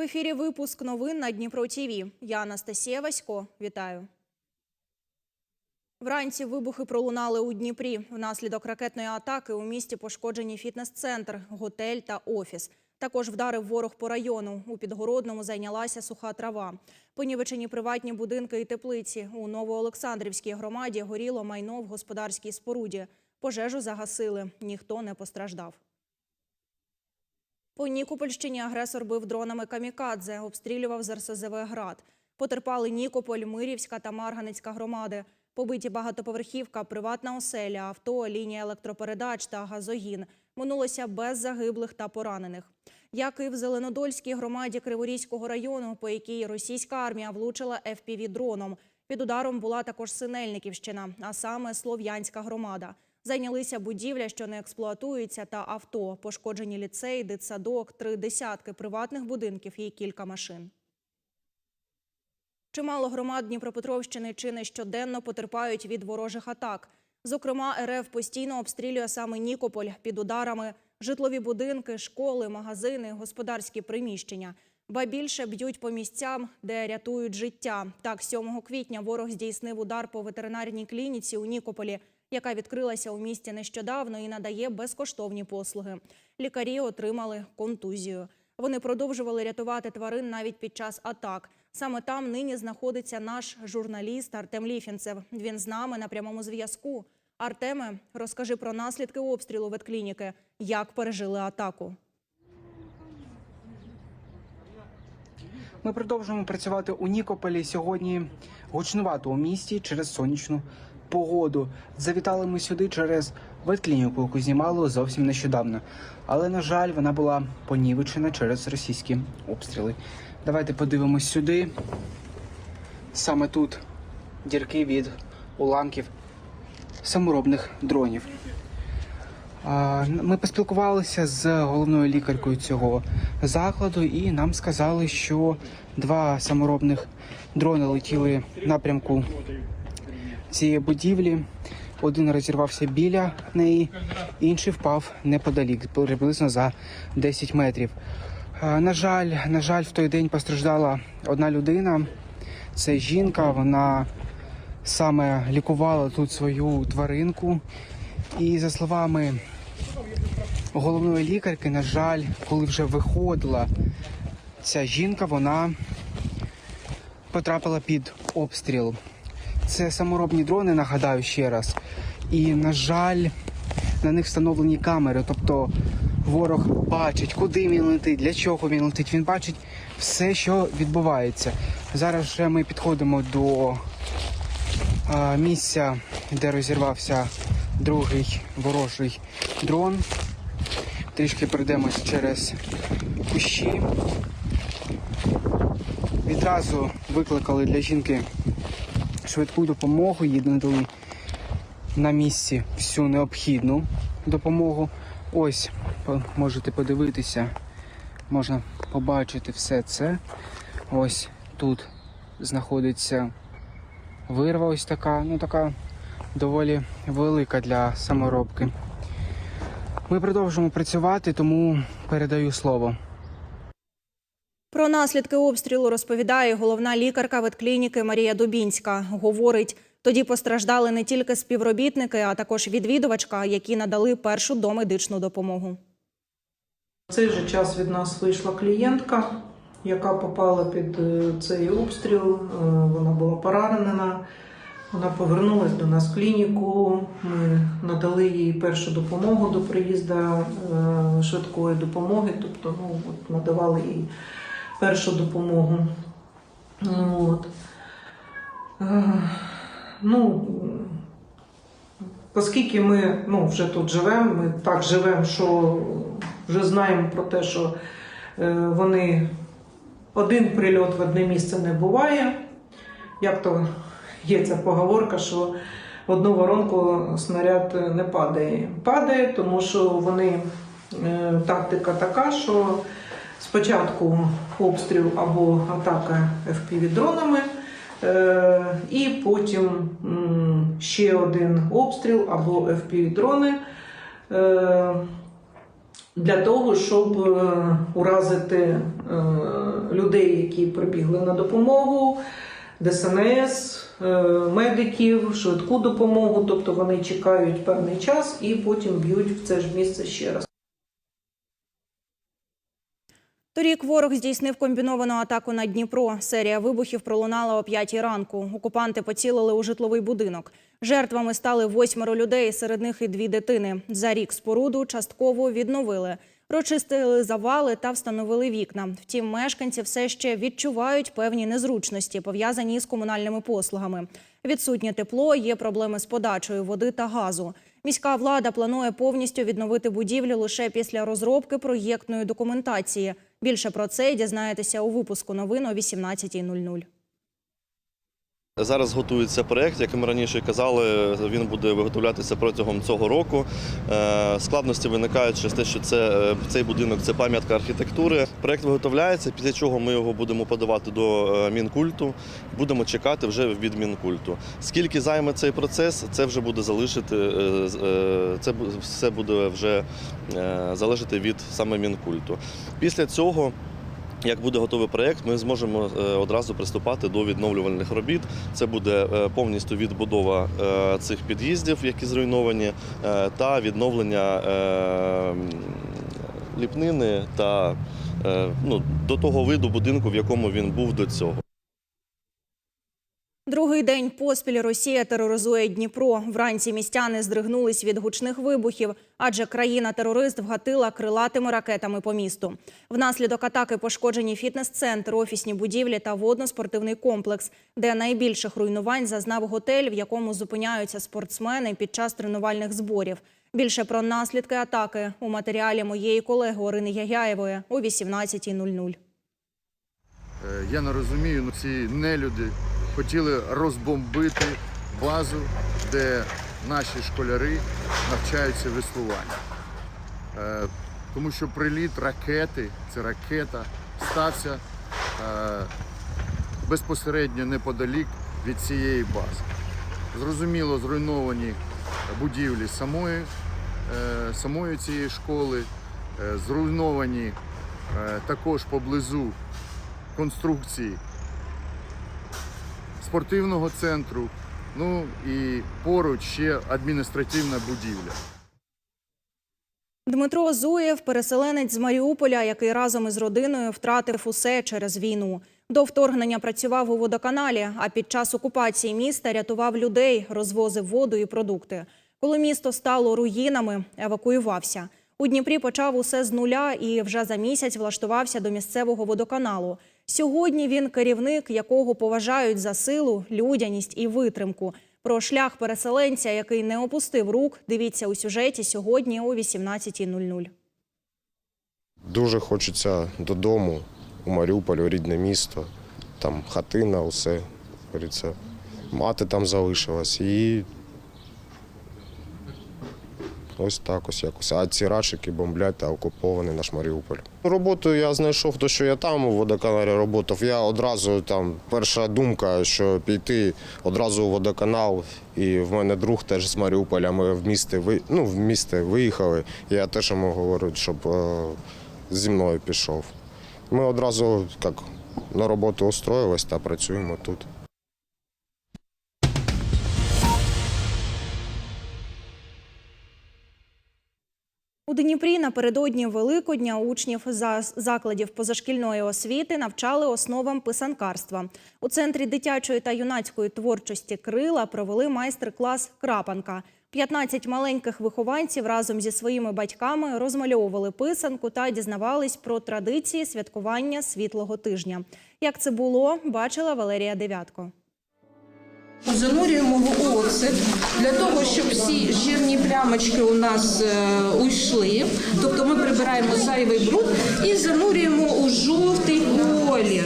В ефірі випуск новин на Дніпро ТІВІ. Я Анастасія Васько. Вітаю. Вранці вибухи пролунали у Дніпрі. Внаслідок ракетної атаки у місті пошкоджені фітнес-центр, готель та офіс. Також вдарив ворог по району. У Підгородному зайнялася суха трава. Понівечені приватні будинки і теплиці. У Новоолександрівській громаді горіло майно в господарській споруді. Пожежу загасили. Ніхто не постраждав. По Нікопольщині агресор бив дронами камікадзе, обстрілював з РСЗВ «Град». Потерпали Нікополь, Мирівська та Марганецька громади. Побиті багатоповерхівка, приватна оселя, авто, лінія електропередач та газогін. Минулося без загиблих та поранених. Як і в Зеленодольській громаді Криворізького району, по якій російська армія влучила FPV-дроном. Під ударом була також Синельниківщина, а саме Слов'янська громада. Зайнялися будівля, що не експлуатується, та авто. Пошкоджені ліцей, дитсадок, три десятки приватних будинків і кілька машин. Чимало громад Дніпропетровщини чи не щоденно потерпають від ворожих атак. Зокрема, РФ постійно обстрілює саме Нікополь під ударами житлові будинки, школи, магазини, господарські приміщення. Ба більше б'ють по місцям, де рятують життя. Так, 7 квітня ворог здійснив удар по ветеринарній клініці у Нікополі, яка відкрилася у місті нещодавно і надає безкоштовні послуги. Лікарі отримали контузію. Вони продовжували рятувати тварин навіть під час атак. Саме там нині знаходиться наш журналіст Артем Ліфінцев. Він з нами на прямому зв'язку. Артеме, розкажи про наслідки обстрілу ветклініки. Як пережили атаку? Ми продовжуємо працювати у Нікополі. Сьогодні гучнувато у місті через сонячну погоду. Завітали ми сюди через ветклініку, яку знімали зовсім нещодавно. Але, на жаль, вона була понівечена через російські обстріли. Давайте подивимось сюди. Саме тут дірки від уламків саморобних дронів. Ми поспілкувалися з головною лікаркою цього закладу, і нам сказали, що два саморобних дрони летіли напрямку цієї будівлі. Один розірвався біля неї, інший впав неподалік, приблизно за 10 метрів. На жаль, на жаль, в той день постраждала одна людина. Це жінка. Вона саме лікувала тут свою тваринку. І за словами головної лікарки, на жаль, коли вже виходила ця жінка, вона потрапила під обстріл. Це саморобні дрони, нагадаю ще раз. І, на жаль, на них встановлені камери. Тобто ворог бачить, куди він летить, для чого він летить. Він бачить все, що відбувається. Зараз вже ми підходимо до а, місця, де розірвався другий ворожий дрон. Трішки пройдемось через кущі. Відразу викликали для жінки швидку допомогу, їй надали на місці всю необхідну допомогу. Ось можете подивитися, можна побачити все це. Ось тут знаходиться вирва, ось така, ну така доволі велика для саморобки. Ми продовжуємо працювати, тому передаю слово. Про наслідки обстрілу розповідає головна лікарка ветклініки Марія Дубінська. Говорить, тоді постраждали не тільки співробітники, а також відвідувачка, які надали першу домедичну допомогу. В цей же час від нас вийшла клієнтка, яка попала під е, цей обстріл. Е, Вона була поранена. Вона повернулася до нас в клініку. Ми надали їй першу допомогу до приїзду е, швидкої допомоги, тобто ну, от, надавали їй першу допомогу. От. Е, Ну, оскільки ми ну, вже тут живемо, ми так живемо, що вже знаємо про те, що е, вони один прильот в одне місце не буває. Як то є ця поговорка, що в одну воронку снаряд не падає. Падає, тому що вони е, тактика така, що спочатку обстріл або атака FPV-дронами, е, і потім ще один обстріл або FPV-дрони. Е, для того, щоб е, уразити людей, які прибігли на допомогу, ДСНС, медиків, швидку допомогу. Тобто вони чекають певний час і потім б'ють в це ж місце ще раз. Торік ворог здійснив комбіновану атаку на Дніпро. Серія вибухів пролунала о 5 ранку. Окупанти поцілили у житловий будинок. Жертвами стали восьмеро людей, серед них і дві дитини. За рік споруду частково відновили. Прочистили завали та встановили вікна. Втім, мешканці все ще відчувають певні незручності, пов'язані з комунальними послугами. Відсутнє тепло, є проблеми з подачею води та газу. Міська влада планує повністю відновити будівлю лише після розробки проєктної документації. Більше про це дізнаєтеся у випуску новин о 18.00. Зараз готується проєкт, як ми раніше казали, він буде виготовлятися протягом цього року. Е, Складності виникають через те, що це, е, цей будинок це пам'ятка архітектури. Проєкт виготовляється, після чого ми його будемо подавати до е, Мінкульту. Будемо чекати вже від Мінкульту. Скільки займе цей процес, це вже буде залишити, це все буде вже залежати від саме Мінкульту. Після цього. Як буде готовий проєкт, ми зможемо е, одразу приступати до відновлювальних робіт. Це буде е, повністю відбудова е, цих під'їздів, які зруйновані, та відновлення ліпнини та ну, до того виду будинку, в якому він був до цього. Другий день поспіль Росія тероризує Дніпро. Вранці містяни здригнулись від гучних вибухів, адже країна-терорист вгатила крилатими ракетами по місту. Внаслідок атаки пошкоджені фітнес-центр, офісні будівлі та водно-спортивний комплекс, де найбільших руйнувань зазнав готель, в якому зупиняються спортсмени під час тренувальних зборів. Більше про наслідки атаки у матеріалі моєї колеги Орини Ягяєвої о 18.00. Е, Я не розумію, ну ці нелюди хотіли розбомбити базу, де наші школяри навчаються веслуванню. Е, Тому що приліт ракети, це ракета, стався е, безпосередньо неподалік від цієї бази. Зрозуміло, зруйновані будівлі самої, е, самої цієї школи, зруйновані також поблизу конструкції спортивного центру, ну і поруч ще адміністративна будівля. Дмитро Зуєв – переселенець з Маріуполя, який разом із родиною втратив усе через війну. До вторгнення працював у водоканалі, а під час окупації міста рятував людей, розвозив воду і продукти. Коли місто стало руїнами, евакуювався. У Дніпрі почав усе з нуля і вже за місяць влаштувався до місцевого водоканалу. Сьогодні він керівник, якого поважають за силу, людяність і витримку. Про шлях переселенця, який не опустив рук, дивіться у сюжеті сьогодні о 18.00. Дуже хочеться додому, у Маріуполь, у рідне місто. Там хатина, усе. Мати там залишилась. І ось так ось якось. А ці рашики бомблять та окупований наш Маріуполь. Роботу я знайшов, то що я там у водоканалі роботав. Я одразу там перша думка, що піти одразу у водоканал. І в мене друг теж з Маріуполя. Ми в місті ну, в місто виїхали. Я теж йому говорю, щоб е, зі мною пішов. Ми одразу як, на роботу устроїлись та працюємо тут. У Дніпрі напередодні Великодня учнів за закладів позашкільної освіти навчали основам писанкарства. У центрі дитячої та юнацької творчості Крила провели майстер-клас Крапанка. 15 маленьких вихованців разом зі своїми батьками розмальовували писанку та дізнавались про традиції святкування світлого тижня. Як це було, бачила Валерія Девятко. Занурюємо в оцет для того, щоб всі жирні плямочки у нас е, уйшли. Тобто ми прибираємо зайвий бруд і занурюємо у жовтий колір.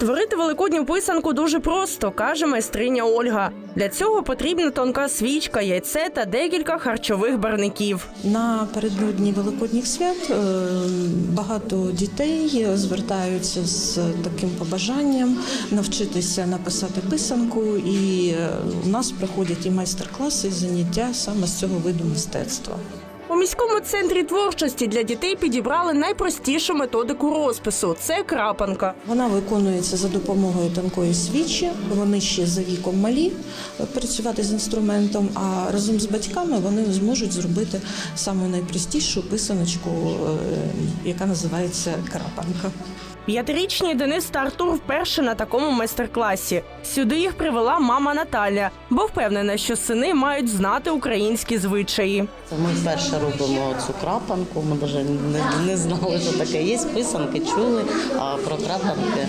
Створити великодню писанку дуже просто, каже майстриня Ольга. Для цього потрібна тонка свічка, яйце та декілька харчових барників. Напередодні великодніх свят е, багато дітей звертаються з таким побажанням навчитися написати писанку, і е, у нас проходять і майстер-класи, і заняття саме з цього виду мистецтва. Міському центрі творчості для дітей підібрали найпростішу методику розпису це крапанка. Вона виконується за допомогою тонкої свічі. Вони ще за віком малі е, працювати з інструментом. А разом з батьками вони зможуть зробити саму найпростішу писаночку, е, яка називається крапанка. П'ятирічні Денис та Артур вперше на такому майстер-класі. Сюди їх привела мама Наталя, бо впевнена, що сини мають знати українські звичаї. Ми вперше робимо цю крапанку. Ми навіть не, не знали, що таке є. Писанки чули, а про крапанки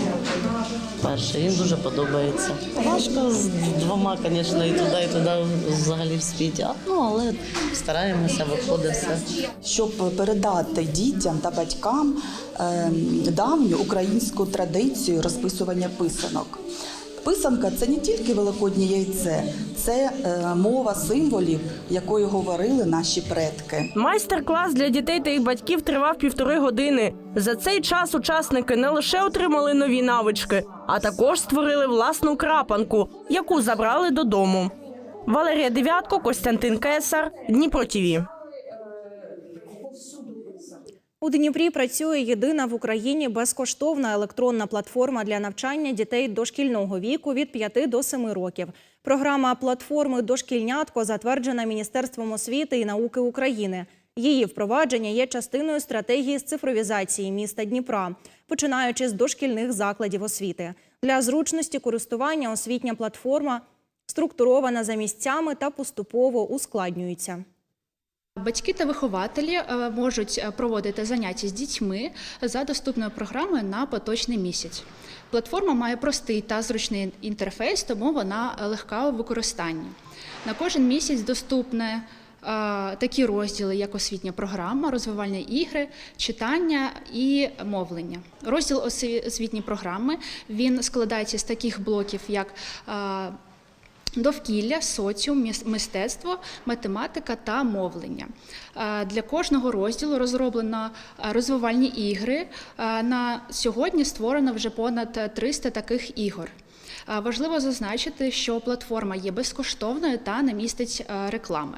перше. Їм дуже подобається. Важко з двома, звісно, і туди, і туди взагалі в світі. Ну, але стараємося, виходить все. щоб передати дітям та батькам ем, давню українську традицію розписування писанок. Писанка це не тільки великоднє яйце, це е, мова символів, якою говорили наші предки. Майстер-клас для дітей та їх батьків тривав півтори години. За цей час учасники не лише отримали нові навички, а також створили власну крапанку, яку забрали додому. Валерія Дев'ятко, Костянтин Кесар, Дніпро ТІВІ. У Дніпрі працює єдина в Україні безкоштовна електронна платформа для навчання дітей дошкільного віку від 5 до 7 років. Програма платформи Дошкільнятко затверджена Міністерством освіти і науки України. Її впровадження є частиною стратегії з цифровізації міста Дніпра, починаючи з дошкільних закладів освіти. Для зручності користування освітня платформа структурована за місцями та поступово ускладнюється. Батьки та вихователі е, можуть е, проводити заняття з дітьми за доступною програмою на поточний місяць. Платформа має простий та зручний інтерфейс, тому вона е, легка у використанні. На кожен місяць доступне такі розділи, як освітня програма, розвивальні ігри, читання і мовлення. Розділ осві- освітні програми він складається з таких блоків, як Довкілля, соціум, мистецтво, математика та мовлення. Е, Для кожного розділу розроблено е, розвивальні ігри. Е, На сьогодні створено вже понад е, 300 таких ігор. Важливо зазначити, що платформа є безкоштовною та не містить реклами.